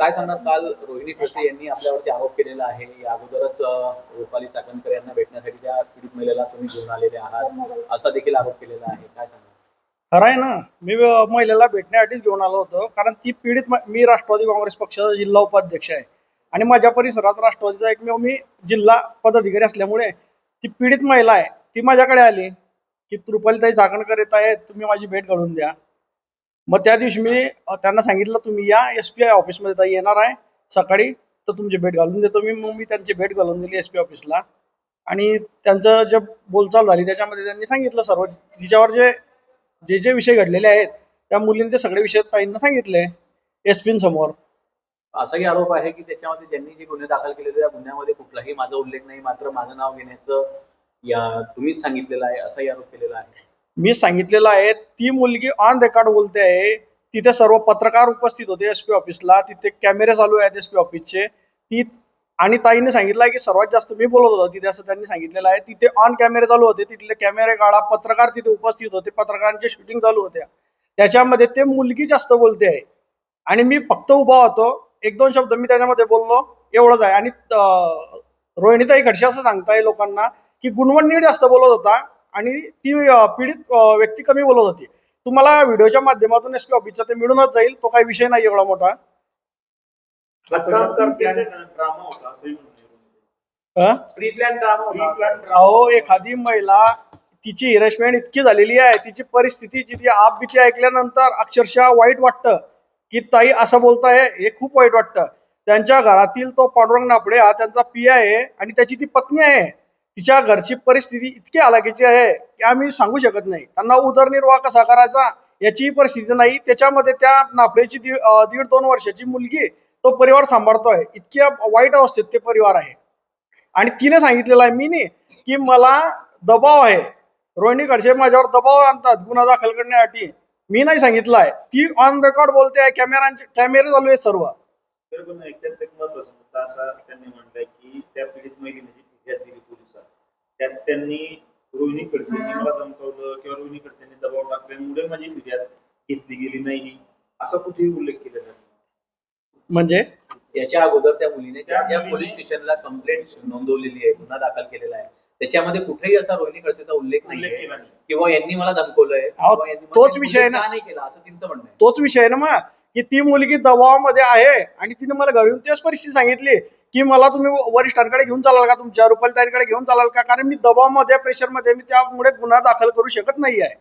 काय सांगणार काल रोहिणी खडसे यांनी आपल्यावरती आरोप केलेला आहे? या अगोदरच रुपाली चाकणकर यांना भेटण्यासाठी त्या पीडित महिलेला तुम्ही घेऊन आलेले आहात. असा देखील आरोप केलेला आहे. काय सांगणार? खरं आहे ना मी महिलेला भेटण्यासाठीच घेऊन आलो होतो. कारण ती पीडित मी राष्ट्रवादी काँग्रेस पक्षाचा जिल्हा उपाध्यक्ष आहे. आणि माझ्या परिसरात राष्ट्रवादीचा एकमेव मी जिल्हा पदाधिकारी असल्यामुळे ती पीडित महिला आहे. ती माझ्याकडे आली. की रुपालीताई चाकणकर येत आहे तुम्ही माझी भेट घडून द्या. मग त्या दिवशी मी त्यांना सांगितलं तुम्ही या एस पी आय ऑफिसमध्ये ताई येणार आहे सकाळी तर तुमची भेट घालून देतो मी. मग मी त्यांची भेट घालून दिली एस पी ऑफिसला. आणि त्यांचं जे बोलचाल झाली त्याच्यामध्ये त्यांनी सांगितलं सर्व. तिच्यावर जे जे जे विषय घडलेले आहेत त्या मुलीने ते सगळे विषय ताईंना सांगितले एस समोर. असाही आरोप आहे की त्याच्यामध्ये ज्यांनी जे गुन्हे दाखल केले त्या गुन्ह्यामध्ये कुठलाही माझा उल्लेख नाही मात्र माझं नाव घेण्याचं या तुम्हीच सांगितलेलं आहे असाही आरोप केलेला आहे. मी सांगितलेलं आहे ती मुलगी ऑन रेकॉर्ड बोलते आहे तिथे सर्व पत्रकार उपस्थित होते एस पी ऑफिसला तिथे कॅमेरे चालू आहेत एस पी ऑफिसचे ती आणि ताईने सांगितलं आहे की सर्वात जास्त मी बोलत होतो तिथे असं त्यांनी सांगितलेलं आहे. तिथे ऑन कॅमेरे चालू होते तिथले कॅमेरे काढा पत्रकार तिथे उपस्थित होते पत्रकारांचे शूटिंग चालू होत्या. त्याच्यामध्ये ते मुलगी जास्त बोलते आहे. आणि मी फक्त उभा होतो एक दोन शब्द मी त्याच्यामध्ये बोललो एवढंच आहे. आणि रोहिणीताई खडसे असं सांगताय लोकांना की गुणवणी जास्त बोलत होता आणि ती पीडित व्यक्ती कमी बोलत होती. तुम्हाला व्हिडिओच्या माध्यमातून एस पी ऑफिसचा ते मिळूनच जाईल तो काही विषय नाही एवढा मोठा. अहो एखादी महिला तिची हिरेशमेंट इतकी झालेली आहे तिची परिस्थिती तिची आप बिती ऐकल्यानंतर अक्षरशः वाईट वाटतं की ताई असं बोलताय हे खूप वाईट वाटतं. त्यांच्या घरातील तो पांडुरंग नापडे हा त्यांचा पी आहे आणि त्याची ती पत्नी आहे. तिच्या घरची परिस्थिती इतकी हलाखीची आहे की आम्ही सांगू शकत नाही. त्यांना उदरनिर्वाह कसा करायचा याचीही परिस्थिती नाही. त्याच्यामध्ये त्या नाफळेची दीड दीड दोन वर्षाची मुलगी तो परिवार सांभाळतोय. इतक्या वाईट अवस्थेत ते परिवार आहे. आणि तिने सांगितलेलं आहे मी नाही की मला दबाव आहे. रोहिणी खडसे माझ्यावर दबाव आणतात गुन्हा दाखल करण्यासाठी. मी नाही सांगितलं आहे ती ऑन रेकॉर्ड बोलते आहे कॅमेरांचे कॅमेरे चालू आहेत सर्व. एक महत्त्वाचा मुद्दा असा त्यांनी म्हणलाय की त्या पीडित महिलेने जी फिर्याद दिली पोलिसात त्यांनी रोहिणी खडसेंनी मला धमकावलं किंवा रोहिणी खडसेंनी दबाव टाकल्यामुळे माझी फिर्याद घेतली गेली नाही. असा कुठेही उल्लेख केलेला नाही. म्हणजे? याच्या अगोदर त्या मुलीने त्या पोलीस स्टेशनला कंप्लेंट नोंदवलेली आहे गुन्हा दाखल केलेला आहे. त्याच्यामध्ये कुठेही असा रोहिणी खडसेचा उल्लेख नाही केला नाही. किंवा यांनी मला धमकवलंय तोच विषय ना. नाही केला असं तिचं म्हणणं तोच विषय आहे ना मग की ती मुलगी दबावामध्ये आहे आणि तिने मला घरी येऊन तेच परिस्थिती सांगितली. की मला तुम्ही वरिष्ठांकडे घेऊन चालाल का? तुमच्या रुपालताईंकडे घेऊन चालाल का? कारण मी दबावमध्ये प्रेशरमध्ये मी त्यामुळे गुन्हा दाखल करू शकत नाही आहे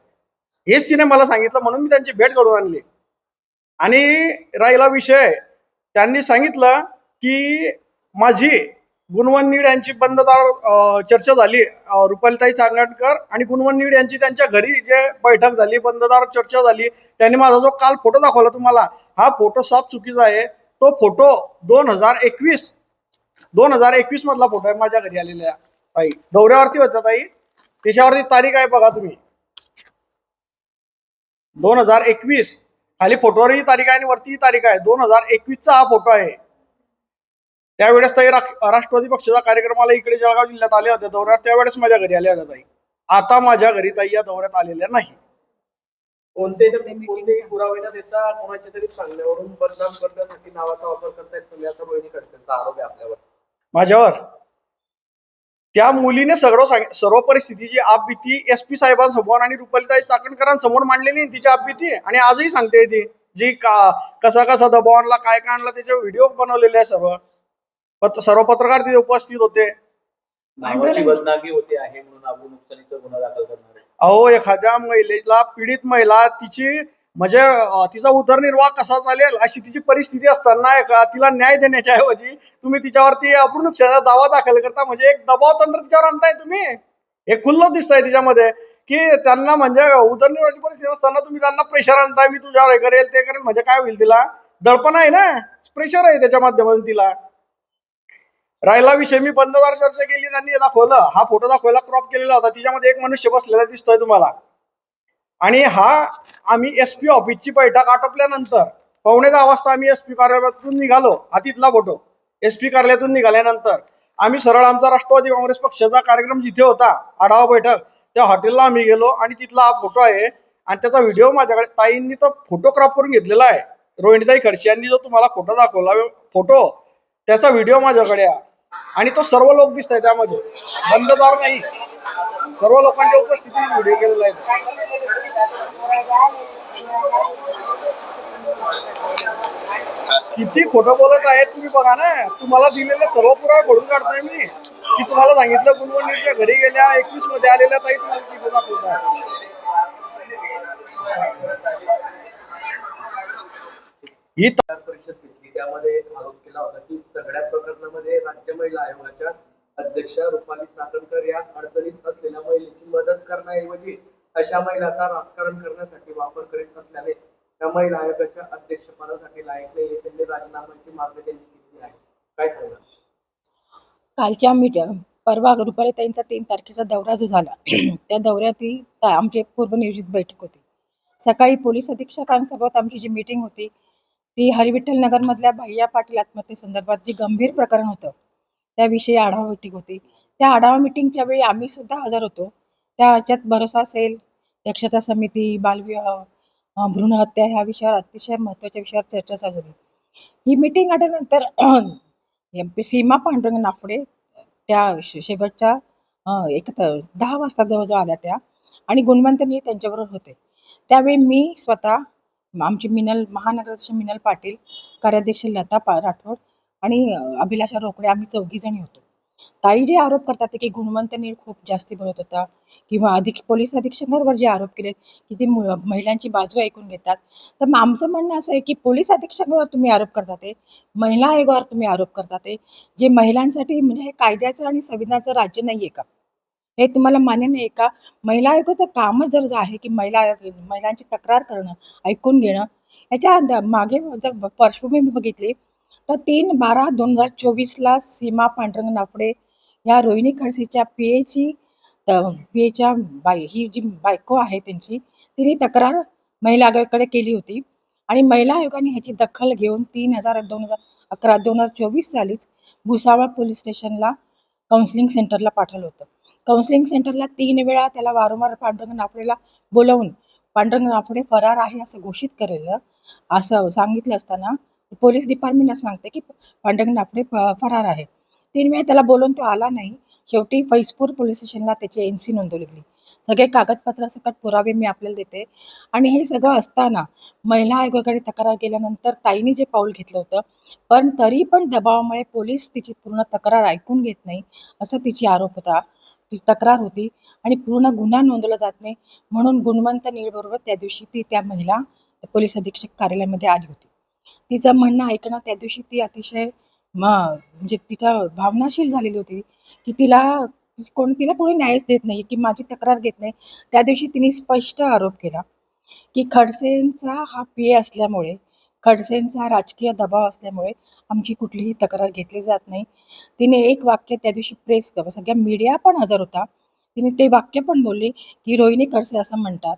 हेच तिने मला सांगितलं म्हणून मी त्यांची भेट घडवून आणली. आणि राहिला विषय. त्यांनी सांगितलं की माझी गुणवन नीड यांची बंददार चर्चा झाली. अं, रुपालीताई चांगणकर आणि गुणवन नीड यांची त्यांच्या घरी जे बैठक झाली बंददार चर्चा झाली त्यांनी माझा जो काल फोटो दाखवला तुम्हाला हा फोटो साफ चुकीचा आहे. तो फोटो दोन हजार एकवीस दोन हजार एकवीस मधला फोटो आहे माझ्या घरी आलेल्या ताई. दौऱ्यावरती होत्या ताई. त्याच्यावरती तारीख आहे बघा तुम्ही. दोन हजार एकवीस. खाली फोटोवरही तारीख आहे आणि वरती तारीख आहे. दोन हजार एकवीसचा हा फोटो आहे. त्यावेळेस ताई राष्ट्रवादी पक्षाच्या कार्यक्रमाला इकडे जळगाव जिल्ह्यात आल्या होत्या. दौऱ्यावर त्यावेळेस माझ्या घरी आल्या होत्या ताई. आता माझ्या घरी ताई या दौऱ्यात आलेल्या नाही. कोणते कोणतेही पुरावे न देता कोणाच्या तरी सांगण्यावरून बदनाम करण्यासाठी नावाचा वापर करतायत तुम्ही. असा रोहिणी खडसेंचा आरोप आहे आपल्यावर. माझ्यावर. त्या मुलीने सगळं सांग सर्व परिस्थितीची आपबीती एस पी साहेबांसमोर आणि रुपालीताई चाकणकरांसमोर मांडलेली तिची आपबीती आणि आजही सांगते ती जी का कसा कसा दबाव आणला काय काय आणला त्याचे व्हिडिओ बनवलेले आहे सर्व. पत- सर्व पत्रकार तिथे उपस्थित होते. नावाची बदनामी होते आहे म्हणून अबू नुकसानीचा गुन्हा दाखल करणार आहे. अहो एखाद्या महिलेला पीडित महिला तिची म्हणजे तिचा उदरनिर्वाह कसा चालेल अशी तिची परिस्थिती असताना एका- तिला न्याय देण्याच्या ऐवजी तुम्ही तिच्यावरती अपूर्ण नुकसानाचा दावा दाखल करता. म्हणजे एक दबाव तंत्र तिच्यावर आणताय तुम्ही. हे खुल्लं दिसतंय तिच्यामध्ये की त्यांना म्हणजे उदरनिर्वाहाची परिस्थिती असताना तुम्ही त्यांना प्रेशर आणताय मी तुझ्यावर हे करेल ते करेल. म्हणजे काय होईल तिला? दडपण आहे ना? प्रेशर आहे त्याच्या माध्यमातून तिला. राहिला विषय मी बंददार चर्चा केली त्यांनी दाखवलं. हा फोटो दाखवायला क्रॉप केलेला होता. तिच्यामध्ये एक मनुष्य बसलेला दिसतोय तुम्हाला. आणि हा आम्ही एस पी ऑफिसची बैठक आटोपल्यानंतर पावणे दहा वाजता आम्ही एस पी कार्यालयातून निघालो हा तिथला फोटो. एस पी कार्यालयातून निघाल्यानंतर आम्ही सरळ आमचा राष्ट्रवादी काँग्रेस पक्षाचा कार्यक्रम जिथे होता आढावा बैठक त्या हॉटेलला आम्ही गेलो आणि तिथला हा फोटो आहे. आणि त्याचा व्हिडिओ माझ्याकडे ताईंनी तो फोटो क्रॉप करून घेतलेला आहे. रोहिणीताई खडसे यांनी जो तुम्हाला फोटो दाखवला फोटो त्याचा व्हिडिओ माझ्याकडे आहे. आणि तो सर्व लोक दिसत आहे त्यामध्ये. बंददार नाही. सर्व लोकांच्या उपस्थितीत व्हिडिओ केलेला आहे. किती खोटं बोलत आहे तुम्ही बघा ना. तुम्हाला दिलेले सर्व पुरावे खोडून काढतोय मी. की तुम्हाला सांगितलं गुणवणीच्या घरी गेल्या एकवीसमध्ये आलेल्या ताई तुम्हाला तिथे दाखवत ही परिषद घेतली. त्यामध्ये आरोप केला होता की सगळ्या प्रकरणामध्ये राज्य महिला आयोगाच्या अध्यक्षा रुपाली चाकणकर या अडचणीत असलेल्या महिलेची मदत करण्याऐवजी अशा महिलांचा राजकारण करण्यासाठी वापर करीत असल्याने त्या महिला आयोगाच्या अध्यक्षपदासाठी लायक नाही त्यांनी राजीनाम्याची मागणी त्यांनी केली आहे. काय सांगा कालच्या मीट परवा रुपालीताईंचा तीन तारखेचा दौरा जो झाला त्या दौऱ्यात आमची एक पूर्वनियोजित बैठक होती. सकाळी पोलीस अधीक्षकांसोबत आमची जी मीटिंग होती ती हरिविठ्ठल नगरमधल्या भैया पाटील आत्महत्येसंदर्भात जे गंभीर प्रकरण होतं त्याविषयी आढावा मीटिंग होती. त्या आढावा मीटिंगच्या वेळी आम्ही सुद्धा हजर होतो. त्या ह्याच्यात भरोसा सेल दक्षता समिती बालविवाह भ्रूणहत्या ह्या विषयावर अतिशय महत्त्वाच्या विषयावर चर्चा चालू होती. ही मीटिंग आल्यानंतर एम पी सीमा पांडुरंग नाफडे त्या शेवटच्या एक दहा वाजता जवळजवळ आल्या त्या आणि गुणवंतनी त्यांच्याबरोबर होते. त्यावेळी मी स्वतः आमची मिनल महानगराध्यक्ष मिनल पाटील कार्याध्यक्ष लता पा राठोड आणि अभिलाषा रोकडे आम्ही चौघीजणी होतो. ताई जे आरोप करतात ते की गुणवंत नीळ खूप जास्ती बोलत होता किंवा अधिक पोलीस अधीक्षकांवर जे आरोप केले की ते मु- महिलांची बाजू ऐकून घेतात. तर मग आमचं म्हणणं असं आहे की पोलीस अधीक्षकांवर तुम्ही आरोप करता ते महिला आयोगावर तुम्ही आरोप करता ते जे महिलांसाठी म्हणजे हे कायद्याचं आणि संविधानाचं राज्य नाही आहे का? हे तुम्हाला मान्य नाही का? महिला आयोगाचं कामच जर आहे की महिला महिलांची तक्रार करणं ऐकून घेणं याच्या मागे जर पार्श्वभूमी बघितली तर तीन बारा दोन हजार चोवीसला सीमा पांडुरंग नाफडे या रोहिणी खडसेच्या पीएची पीएच्या बाय बाई ही जी बायको आहे त्यांची तिने तक्रार महिला आयोगाकडे केली होती. आणि महिला आयोगाने ह्याची दखल घेऊन तीन हजार दोन हजार अकरा दोन हजार चोवीस सालीच भुसावळ पोलीस स्टेशनला काउन्सिलिंग सेंटरला पाठवलं होतं. काउन्सिलिंग सेंटरला तीन वेळा त्याला वारंवार पांडुरंग नाफडेला बोलवून पांडुरंग नाफडे फरार आहे असं घोषित केलेलं असं सांगितलं असताना पोलीस डिपार्टमेंट असं सांगते की पांडुरंग नाफडे फरार आहे. तीन वेळा त्याला बोलून तो आला नाही. शेवटी फैजपूर पोलीस स्टेशनला त्याची एन सी नोंदवली गेली. सगळे कागदपत्र सकट पुरावे मी आपल्याला देते. आणि हे सगळं असताना महिला आयोगाकडे तक्रार केल्यानंतर ताईने जे पाऊल घेतलं होतं पण तरी पण दबावामुळे पोलीस तिची पूर्ण तक्रार ऐकून घेत नाही असा तिची आरोप होता. ती तक्रार होती आणि पूर्ण गुन्हा नोंदवला जात नाही म्हणून गुणवंत नीळबरोबर त्या दिवशी ती त्या महिला पोलीस अधीक्षक कार्यालयामध्ये आली होती. तिचं म्हणणं ऐकणं त्या दिवशी ती अतिशय मग म्हणजे तिच्या भावनाशील झालेली होती की तिला कोण तिला कोणी न्यायच देत नाही की माझी तक्रार घेत नाही. त्या दिवशी तिने स्पष्ट आरोप केला की खडसेंचा हा पी असल्यामुळे खडसेंचा राजकीय दबाव असल्यामुळे आमची कुठलीही तक्रार घेतली जात नाही. तिने एक वाक्य त्या दिवशी प्रेस सगळ्या मीडिया पण हजर होता. तिने ते वाक्य पण बोलले की रोहिणी खडसे असं म्हणतात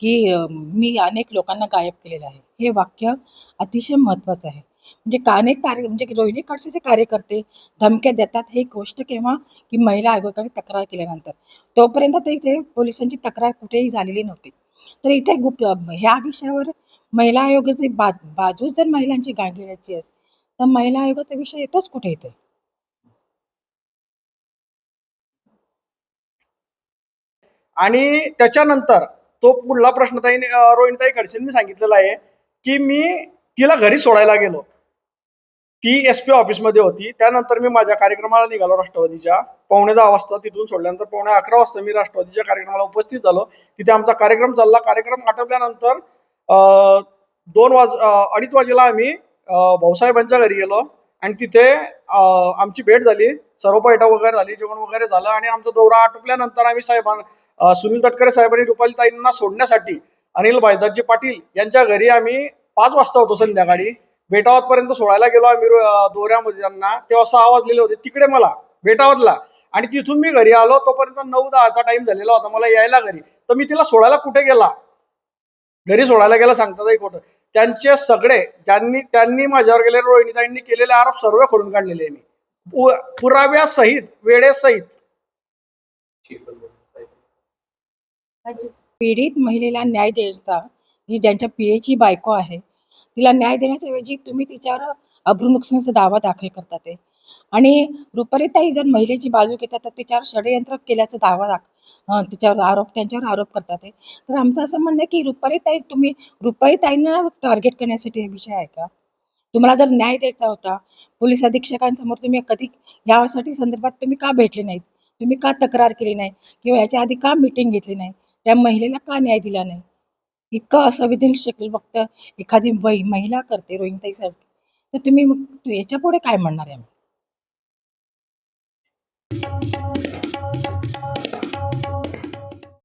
की मी अनेक लोकांना गायब केलेलं आहे. हे वाक्य अतिशय महत्त्वाचं आहे. म्हणजे का अनेक कार्य म्हणजे रोहिणी खडसेचे कार्यकर्ते धमक्या देतात हे गोष्ट केव्हा की महिला आयोगाकडे तक्रार केल्यानंतर. तोपर्यंत तर इथे पोलिसांची तक्रार कुठेही झालेली नव्हती. तर इथे गुप ह्या विषयावर महिला आयोगाची बा बाजू जर महिलांची गांभीर्याची असेल तर महिला आयोगाचा विषय येतोच कुठे इथे? आणि त्याच्यानंतर तो पुढला प्रश्न ताई रोहिणताई खडसेंनी सांगितलेला आहे की मी तिला घरी सोडायला गेलो. ती एस पी ऑफिसमध्ये होती. त्यानंतर मी माझ्या कार्यक्रमाला निघालो राष्ट्रवादीच्या. पावणे दहा वाजता तिथून सोडल्यानंतर पावणे अकरा वाजता मी राष्ट्रवादीच्या कार्यक्रमाला उपस्थित झालो. तिथे आमचा कार्यक्रम चालला. कार्यक्रम आटोपल्यानंतर दोन वाज अडीच वाजेला आम्ही भाऊसाहेबांच्या घरी गेलो. आणि तिथे आमची भेट झाली. सर्व बैठक वगैरे झाली. जेवण वगैरे झालं. आणि आमचा दौरा आटोपल्यानंतर आम्ही साहेबांना सुनील तटकरे साहेबांनी रुपालीताईंना सोडण्यासाठी अनिल भाईदाजी पाटील यांच्या घरी आम्ही पाच वाजता होतो संध्याकाळी. बेटावतपर्यंत सोडायला गेलो आम्ही दोऱ्यामध्ये त्यांना तेव्हा सहा वाजलेले होते तिकडे मला बेटावतला आणि तिथून मी घरी आलो तोपर्यंत नऊ दहाचा टाइम झालेला होता मला यायला घरी. तर मी तिला सोडायला कुठे गेला? घरी सोडायला गेला सांगतात खोटं. त्यांचे सगळे ज्यांनी त्यांनी माझ्यावर गेले रोहिणीताईंनी केलेले आरोप सर्व खोडून काढलेले आहे मी पुराव्या पुराव्यासहित वेळेसहित पीडित महिलेला न्याय द्यायचा ही ज्यांच्या पी बायको आहे तिला न्याय देण्याच्या ऐवजी तुम्ही तिच्यावर अब्रू दावा दाखल करतात ते. आणि रुपालीताई जर महिलेची बाजू घेतात तर तिच्यावर षडयंत्र केल्याचा दावा दाख तिच्यावर आरोप त्यांच्यावर आरोप करतात आहे तर आमचं असं म्हणणं आहे की रुपारीताई तुम्ही रुपालीताईंना टार्गेट करण्यासाठी हा विषय आहे का? तुम्हाला जर न्याय द्यायचा होता पोलीस अधीक्षकांसमोर तुम्ही कधी यासाठी संदर्भात तुम्ही का भेटले नाहीत? तुम्ही का तक्रार केली नाही? किंवा याच्या आधी का मीटिंग घेतली नाही? त्या महिलेला का न्याय दिला नाही? इतकं असंवेदनशील फक्त एखादी वै- महिला करते रोहिंगताईसारखी. तर तुम्ही मग याच्या काय म्हणणार आहे?